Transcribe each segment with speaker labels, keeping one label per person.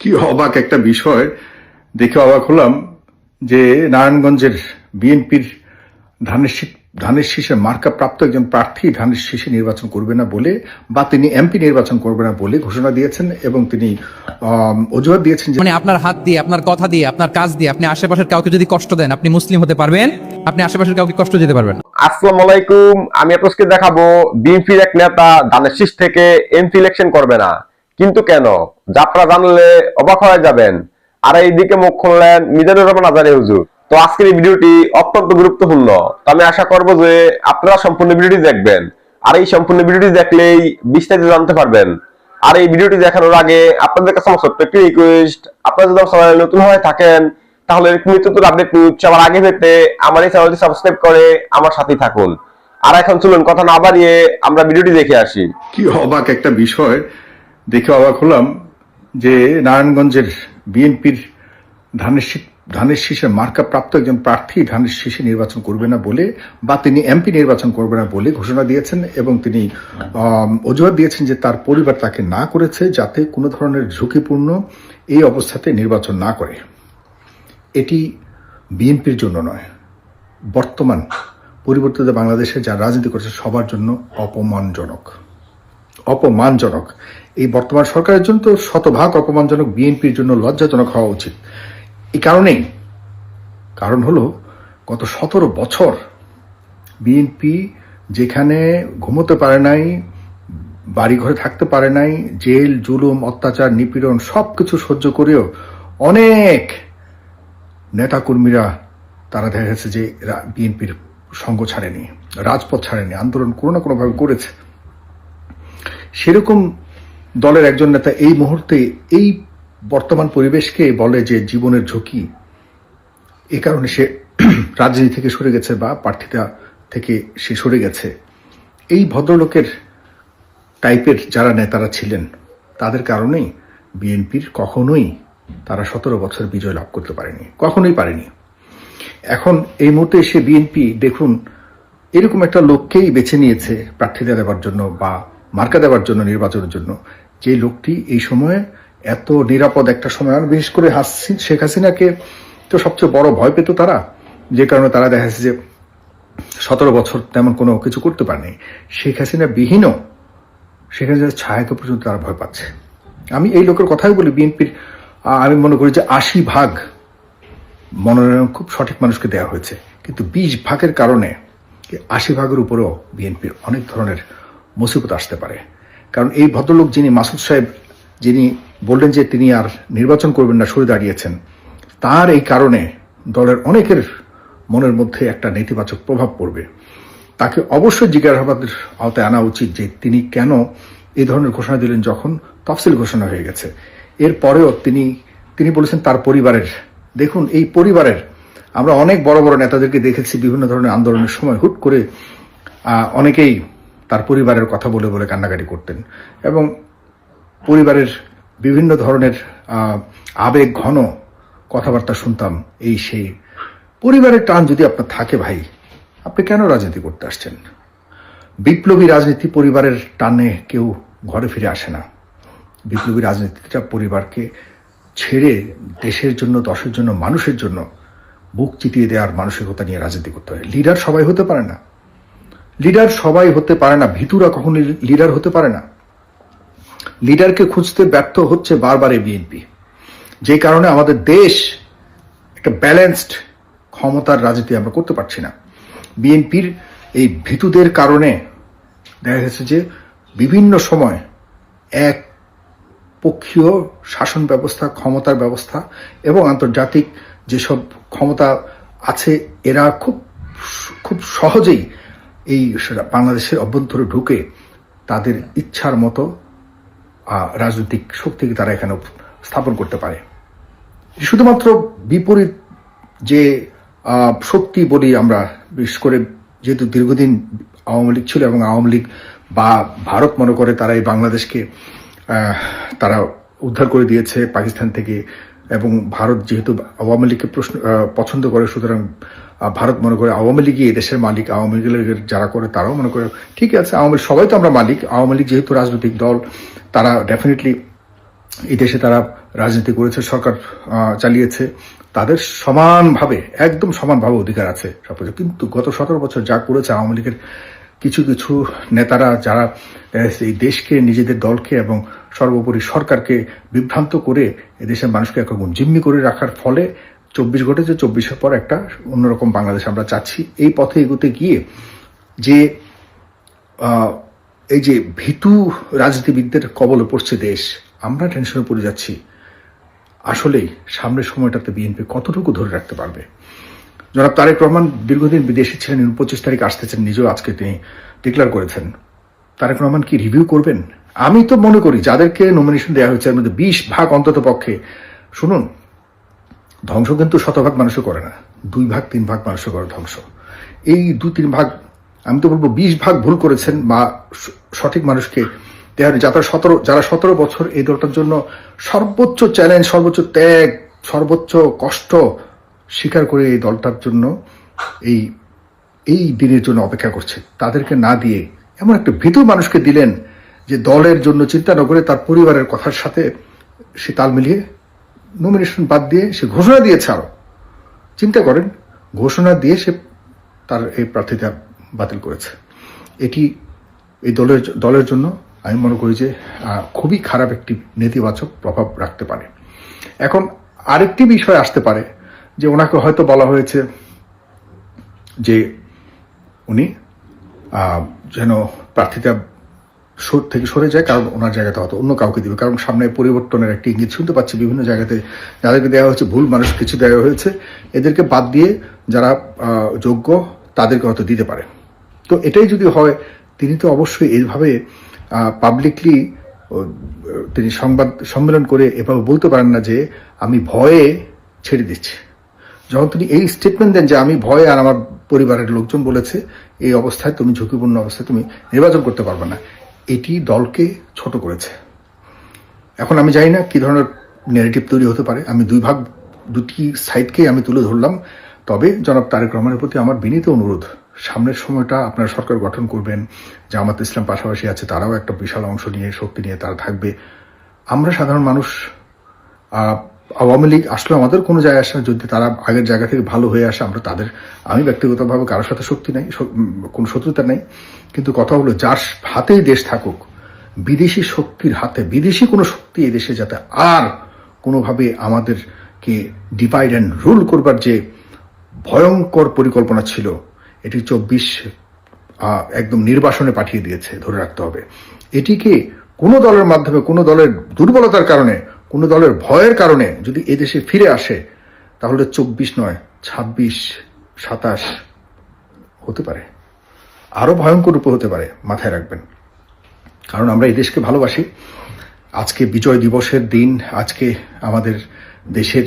Speaker 1: কি অবাক একটা বিষয়। দেখে অবাক হলাম যে নারায়ণগঞ্জের বিএনপির ধানের ধানের শীষে মার্কা প্রাপ্ত একজন প্রার্থী ধানের শীষে নির্বাচন করবে না বলে বা তিনি এমপি নির্বাচন করবে না বলে ঘোষণা দিয়েছেন এবং তিনি অজুহাত দিয়েছেন
Speaker 2: মানে আপনার হাত দিয়ে আপনার কথা দিয়ে আপনার কাজ দিয়ে আপনি আশেপাশের কাউকে যদি কষ্ট দেন আপনি মুসলিম হতে পারবেন আপনি আশেপাশের কাউকে কষ্ট দিতে পারবেন।
Speaker 3: আসসালামু আলাইকুম আমি আপনাকে দেখাবো বিএনপির এক নেতা ধানের শীষ থেকে এমপি ইলেকশন করবে না। কিন্তু কেন? যা আপনারা জানলে অবাক হয়ে যাবেন। আর এইদিকে মুখ খুললেন মিজানুর রহমান আজারি হুজুর। তো আজকের এই ভিডিওটি অত্যন্ত গুরুত্বপূর্ণ। তো আমি আশা করব যে আপনারা সম্পূর্ণ ভিডিওটি দেখবেন। আর এই সম্পূর্ণ ভিডিওটি দেখলেই বিস্তারিত জানতে পারবেন। আর এই ভিডিওটি দেখানোর আগে আপনাদের কাছে আমার ছোট্ট একটি রিকোয়েস্ট আপনারা যদি আমার চ্যানেলে নতুন হয়ে থাকেন, তাহলে এরকম নতুন আপডেট নিউজ সবার আগে পেতে আমার এই চ্যানেলটি সাবস্ক্রাইব করে আমার সাথেই থাকুন। আর এখন চলুন, কথা না বাড়িয়ে আমরা ভিডিওটি দেখে আসি।
Speaker 1: কি অবাক একটা বিষয়। দেখে অবাক হলাম। যে নারায়ণগঞ্জের বিএনপির ধানের ধানের শীষে মার্কা প্রাপ্ত একজন প্রার্থী ধানের শীষে নির্বাচন করবে না বলে বা তিনি এমপি নির্বাচন করবে না বলে ঘোষণা দিয়েছেন এবং তিনি অজুহাত দিয়েছেন যে তার পরিবার তাকে না করেছে যাতে কোনো ধরনের ঝুঁকিপূর্ণ এই অবস্থাতে নির্বাচন না করে। এটি বিএনপির জন্য নয়। বর্তমান পরিবর্তিত বাংলাদেশে যা রাজনীতি করছে সবার জন্য অপমানজনক। অপমানজনক। এই বর্তমান সরকারের জন্য তো শতভাগ অপমানজনক বিএনপির জন্য লজ্জাজনক হওয়া উচিত। এই কারণেই কারণ হলো, গত সতেরো বছর বিএনপি যেখানে ঘুমোতে পারে নাই বাড়ি ঘরে থাকতে পারে নাই, জেল, জুলুম, অত্যাচার, নিপীড়ন সব কিছু সহ্য করেও অনেক নেতাকর্মীরা তারা দেখা গেছে যে বিএনপির সঙ্গ ছাড়েনি, রাজপথ ছাড়েনি, আন্দোলন কোনো না কোনোভাবে করেছে। সেরকম দলের একজন নেতা এই মুহূর্তে এই বর্তমান পরিবেশকে বলে যে জীবনের ঝুঁকি, এ কারণে সে রাজনীতি থেকে সরে গেছে বা প্রার্থিতা থেকে সে সরে গেছে। এই ভদ্রলোকের টাইপের যারা নেতারা ছিলেন, তাদের কারণেই বিএনপির কখনোই তারা সতেরো বছর বিজয় লাভ করতে পারেনি, কখনোই পারেনি। এখন এই মুহূর্তে এসে বিএনপি, দেখুন, এরকম একটা লোককেই বেছে নিয়েছে প্রার্থিতা দেওয়ার জন্য বা মার্কা দেওয়ার জন্য, নির্বাচনের জন্য। যে লোকটি এই সময়ে এত নিরাপদ একটা সময় আর বিশেষ করে হাসি শেখ হাসিনাকে তো সবচেয়ে বড় ভয় পেত তারা। যে কারণে তারা দেখা যাচ্ছে যে সতেরো বছর তেমন কোনো কিছু করতে পারেনি। শেখ হাসিনা বিহীনও শেখ হাসিনার ছায়াকে পর্যন্ত তারা ভয় পাচ্ছে। আমি এই লোকের কথাই বলি, বিএনপির আমি মনে করি যে আশি ভাগ মনোনয়ন খুব সঠিক মানুষকে দেওয়া হয়েছে। কিন্তু বিশ ভাগের কারণে, আশি ভাগের উপরেও বিএনপির অনেক ধরনের মুসিবত আসতে পারে। কারণ এই ভদ্রলোক যিনি মাসুদ সাহেব, যিনি বললেন যে তিনি আর নির্বাচন করবেন না, সরে দাঁড়িয়েছেন, তার এই কারণে দলের অনেকের মনের মধ্যে একটা নেতিবাচক প্রভাব পড়বে। তাকে অবশ্যই জিজ্ঞাসাবাদের আওতায় আনা উচিত যে তিনি কেন এই ধরনের ঘোষণা দিলেন যখন তফসিল ঘোষণা হয়ে গেছে। এরপরেও তিনি তিনি বলেছেন তার পরিবারের। দেখুন, এই পরিবারের, আমরা অনেক বড় বড় নেতাদেরকে দেখেছি বিভিন্ন ধরনের আন্দোলনের সময় হুট করে অনেকেই তার পরিবারের কথা বলে বলে কান্নাকাটি করতেন এবং পরিবারের বিভিন্ন ধরনের আবেগ, ঘন কথাবার্তা শুনতাম এই সেই পরিবারের টান যদি আপনার থাকে ভাই, আপনি কেন রাজনীতি করতে আসছেন? বিপ্লবী রাজনীতি পরিবারের টানে কেউ ঘরে ফিরে আসে না। বিপ্লবী রাজনীতিটা পরিবারকে ছেড়ে দেশের জন্য, দশের জন্য, মানুষের জন্য বুক চিতিয়ে দেওয়ার মানসিকতা নিয়ে রাজনীতি করতে হয়। লিডার সবাই হতে পারে না। লিডার সবাই হতে পারে না। ভিতুরা কখনো লিডার হতে পারে না। লিডারকে খুঁজতে ব্যর্থ হচ্ছে বারবার এই বিএনপি। যে কারণে আমাদের দেশ একটা ব্যালেন্সড ক্ষমতার রাজনীতি আমরা করতে পারছি না। বিএনপির এই ভীতুদের কারণে দেখা গেছে যে বিভিন্ন সময় এক পক্ষীয় শাসন ব্যবস্থা, ক্ষমতার ব্যবস্থা এবং আন্তর্জাতিক যেসব ক্ষমতা আছে, এরা খুব খুব সহজেই এই বাংলাদেশের অভ্যন্তরে ঢুকে তাদের ইচ্ছার মতো রাজনৈতিক শক্তিকে তারা এখানে স্থাপন করতে পারে। শুধুমাত্র বিপরীত যে শক্তি বলি আমরা, বিশেষ করে যেহেতু দীর্ঘদিন আওয়ামী লীগ ছিল এবং আওয়ামী লীগ বা ভারত মনে করে তারা এই বাংলাদেশকে তারা উদ্ধার করে দিয়েছে, পাকিস্তান থেকে এবং ভারত যেহেতু আওয়ামী লীগকে প্রশ্ন পছন্দ করে, সুতরাং ভারত মনে করে আওয়ামী লীগই এই দেশের মালিক, আওয়ামী লীগের যারা করে তারাও মনে করে, ঠিক আছে, আওয়ামী লীগ, সবাই তো আমরা মালিক, আওয়ামী লীগ যেহেতু রাজনৈতিক দল, তারা ডেফিনেটলি এই দেশে তারা রাজনীতি করেছে, সরকার চালিয়েছে, তাদের সমানভাবে, একদম সমানভাবে অধিকার আছে সব কিছু কিন্তু গত সতেরো বছর যা করেছে আওয়ামী লীগের কিছু কিছু নেতারা, যারা এই দেশকে, নিজেদের দলকে এবং সর্বোপরি সরকারকে বিভ্রান্ত করে এদেশের মানুষকে একরকম জিম্মি করে রাখার ফলে চব্বিশ ঘটেছে, চব্বিশের পর একটা অন্যরকম বাংলাদেশ আমরা চাচ্ছি। এই পথে এগোতে গিয়ে যে এই যে ভীতু রাজনীতিবিদদের কবলে পড়ছে দেশ, আমরা টেনশনে পড়ে যাচ্ছি। আসলেই সামনের সময়টাতে বিএনপি কতটুকু ধরে রাখতে পারবে? জনাব তারেক রহমান দীর্ঘদিন বিদেশে ছিলেন পঁচিশ তারিখ আসতেছেন, নিজেও আজকে তিনি ডিক্লেয়ার করেছেন। তারেক রহমান কি রিভিউ করবেন? আমি তো মনে করি যাদেরকে নমিনেশন দেওয়া হয়েছে মধ্যে বিশ ভাগ অন্তত পক্ষে, শুনুন, ধ্বংস কিন্তু শতভাগ মানুষও করে না। দুই ভাগ, তিন ভাগ মানুষও করে ধ্বংস। এই দু, তিন ভাগ, আমি তো বলব বিশ ভাগ ভুল করেছেন বা সঠিক মানুষকে দেওয়ার যারা সতেরো যারা সতেরো বছর এই দলটার জন্য সর্বোচ্চ চ্যালেঞ্জ সর্বোচ্চ ত্যাগ, সর্বোচ্চ কষ্ট স্বীকার করে এই দলটার জন্য এই এই দিনের জন্য অপেক্ষা করছে। তাদেরকে না দিয়ে এমন একটা ভীতু মানুষকে দিলেন দলের জন্য চিন্তা না করে তার পরিবারের কথার সাথে সে তাল মিলিয়ে নমিনেশন বাদ দিয়ে সে ঘোষণা দিয়েছে আরও। চিন্তা করেন, ঘোষণা দিয়ে সে তার এই প্রার্থিতা বাতিল করেছে। এটি এই দলের দলের জন্য আমি মনে করি যে খুবই খারাপ একটি নেতিবাচক প্রভাব রাখতে পারে। এখন আরেকটি বিষয় আসতে পারে যে ওনাকে হয়তো বলা হয়েছে যে উনি যেন প্রার্থিতা থেকে সরে যায়, কারণ ওনার জায়গাতে হয়তো অন্য কাউকে দিবে। কারণ সামনে পরিবর্তনের একটি ইঙ্গিত শুনতে পাচ্ছি, বিভিন্ন জায়গাতে যাদেরকে দেওয়া হয়েছে, ভুল মানুষ কিছু দেওয়া হয়েছে, এদেরকে বাদ দিয়ে যারা যোগ্য, তাদেরকে হয়তো দিতে পারে। তো এটাই যদি হয়, তিনি তো অবশ্যই এইভাবে পাবলিকলি তিনি সংবাদ সম্মেলন করে এভাবে বলতে পারেন না যে, আমি ভয়ে ছেড়ে দিচ্ছি। যখন তিনি এই স্টেটমেন্ট দেন যে, আমি ভয়ে আর আমার পরিবারের লোকজন বলেছে, এই অবস্থায় তুমি ঝুঁকিপূর্ণ অবস্থায় তুমি নির্বাচন করতে পারবে না। এটি দলকে ছোট করেছে। এখন আমি জানি না কি ধরনের নেগেটিভ তৈরি হতে পারে। আমি দুই ভাগ, দুটি সাইডকেই আমি তুলে ধরলাম। তবে জনাব তারেক রহমানের প্রতি আমার বিনীত অনুরোধ, সামনের সময়টা আপনারা সরকার গঠন করবেন, জামাত ইসলাম পাশাপাশি আছে, তারাও একটা বিশাল অংশ নিয়ে, শক্তি নিয়ে তারা থাকবে। আমরা সাধারণ মানুষ আওয়ামী লীগ আসলে আমাদের কোনো জায়গায় আসে না যদি তারা আগের জায়গা থেকে ভালো হয়ে আসে, আমরা তাদের, আমি ব্যক্তিগতভাবে কারোর সাথে শক্তি নাই কোনো শত্রুতা নেই। কিন্তু কথা হলো, যার হাতেই দেশ থাকুক, বিদেশি শক্তির হাতে, বিদেশি কোনো শক্তি এই দেশে যাতে আর কোনোভাবে আমাদেরকে ডিভাইড অ্যান্ড রুল করবার যে ভয়ঙ্কর পরিকল্পনা ছিল, এটি চব্বিশ একদম নির্বাসনে পাঠিয়ে দিয়েছে, ধরে রাখতে হবে। এটিকে কোনো দলের মাধ্যমে, কোনো দলের দুর্বলতার কারণে কোনো দলের ভয়ের কারণে যদি এদেশে ফিরে আসে, তাহলে চব্বিশ নয়, ছাব্বিশ, সাতাশ হতে পারে। আরও ভয়ঙ্কর রূপে হতে পারে, মাথায় রাখবেন। কারণ আমরা এই দেশকে ভালোবাসি। আজকে বিজয় দিবসের দিন, আজকে আমাদের দেশের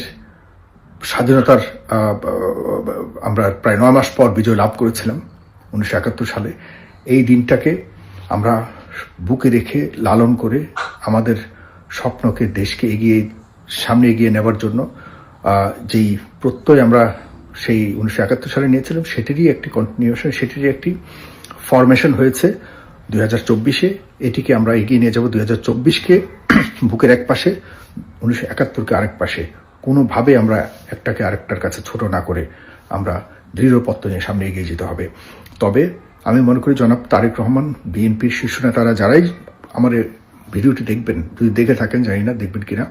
Speaker 1: স্বাধীনতার আমরা প্রায় নয় মাস পর বিজয় লাভ করেছিলাম উনিশশো একাত্তর সালে। এই দিনটাকে আমরা বুকে রেখে লালন করে আমাদের স্বপ্নকে দেশকে এগিয়ে, সামনে এগিয়ে নেবার জন্য যেই প্রত্যয় আমরা সেই উনিশশো একাত্তর সালে নিয়েছিলাম, সেটিরই একটি কন্টিনিউশন সেটিরই একটি ফরমেশন হয়েছে দুই হাজার চব্বিশে। এটিকে আমরা এগিয়ে নিয়ে যাব দুই হাজার চব্বিশকে, বুকের এক পাশে, উনিশশো একাত্তরকে আরেক পাশে। কোনোভাবে আমরা একটাকে আরেকটার কাছে ছোট না করে আমরা দৃঢ় পত্র নিয়ে সামনে এগিয়ে যেতে হবে। তবে আমি মনে করি জনাব তারেক রহমান, বিএনপির শীর্ষ নেতারা, যারাই এই ভিডিওটি দেখবেন। যদি দেখে থাকেন, জানি না দেখবেন কিনা,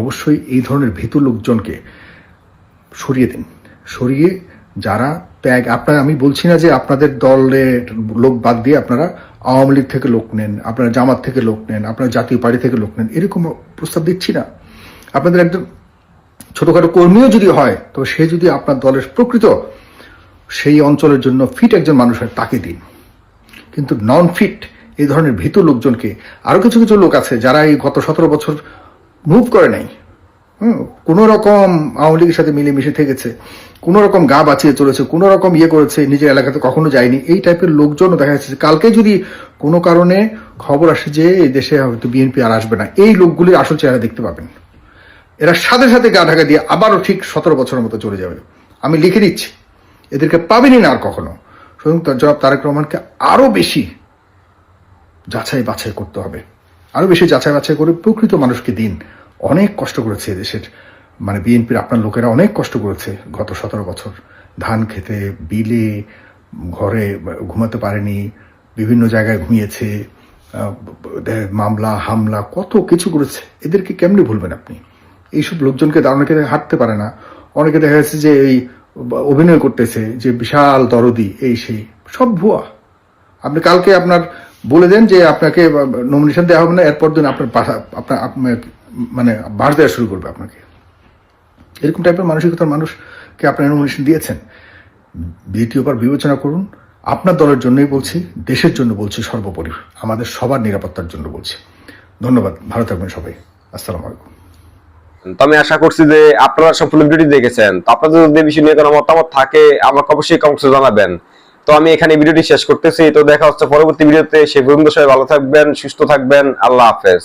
Speaker 1: অবশ্যই এই ধরনের ভীতু লোকজনকে সরিয়ে দিন। সরিয়ে যারা ত্যাগ, আপনার, আমি বলছি না যে আপনাদের দলের লোক বাদ দিয়ে আপনারা আওয়ামী লীগ থেকে লোক নেন, আপনারা জামাত থেকে লোক নেন, আপনারা জাতীয় পার্টি থেকে লোক নেন, এরকম প্রস্তাব দিচ্ছি না। আপনাদের একজন ছোটখাটো কর্মীও যদি হয়, তো সে যদি আপনার দলের প্রকৃত সেই অঞ্চলের জন্য ফিট একজন মানুষ হয় তাকে দিন। কিন্তু নন ফিট এই ধরনের ভীত লোকজনকে আরও কিছু কিছু লোক আছে যারা এই গত সতেরো বছর মুভ করে নাই। হুম, কোনো রকম আওয়ামী লীগের সাথে মিলেমিশে থেকেছে, কোনো রকম গা বাঁচিয়ে চলেছে, কোনো রকম ইয়ে করেছে, নিজের এলাকাতে কখনো যায়নি। এই টাইপের লোকজনও দেখা যাচ্ছে কালকে যদি কোনো কারণে খবর আসে যে এই দেশে হয়তো বিএনপি আর আসবে না, এই লোকগুলির আসল চেহারা দেখতে পাবেন। এরা সাথে সাথে গা ঢাকা দিয়ে আবারও ঠিক সতেরো বছরের মতো চলে যাবে। আমি লিখে দিচ্ছি, এদেরকে পাবেনই না আর কখনো। সুতরাং জনাব তারেক রহমানকে আরও বেশি যাচাই বাছাই করতে হবে। আরও বেশি যাচাই বাছাই করে প্রকৃত মানুষকে দিন। অনেক কষ্ট করেছে দেশের মানে বিএনপির আপনার লোকেরা অনেক কষ্ট করেছে গত সতেরো বছর। ধান খেতে, বিলে, ঘরে ঘুমাতে পারেনি, বিভিন্ন জায়গায় ঘুমিয়েছে মামলা, হামলা, কত কিছু করেছে। এদেরকে কেমনি ভুলবেন আপনি? এইসব লোকজনকে অনেকে হাঁটতে পারে না। অনেকে দেখা যাচ্ছে যে এই অভিনয় করতেছে, যে বিশাল দরদি, এই সেই, সব ভুয়া। আপনি কালকে আপনার বলে দেন যে আপনাকে নমিনেশন দেওয়া হবে না, এরপর দিন আপনার আপনার আপনার মানে বাস দেওয়া শুরু করবে আপনাকে। এরকম টাইপের মানসিকতার মানুষকে আপনার নমিনেশন দিয়েছেন। দ্বিতীয়বার বিবেচনা করুন। আপনার দলের জন্যই বলছি, দেশের জন্য বলছি সর্বোপরি। আমাদের সবার নিরাপত্তার জন্য বলছি। ধন্যবাদ। ভালো থাকবেন সবাই। আসসালামু আলাইকুম।
Speaker 3: তো আমি আশা করছি যে আপনারা সম্পূর্ণ ভিডিওটি দেখেছেন। তো আপনাদের যদি বিষয় নিয়ে কোনো মতামত থাকে, আমাকে অবশ্যই কমেন্টসে জানাবেন। তো আমি এখানে ভিডিওটি শেষ করতেছি। তো দেখা হচ্ছে পরবর্তী ভিডিওতে। সে পর্যন্ত সবাই ভালো থাকবেন, সুস্থ থাকবেন। আল্লাহ হাফেজ।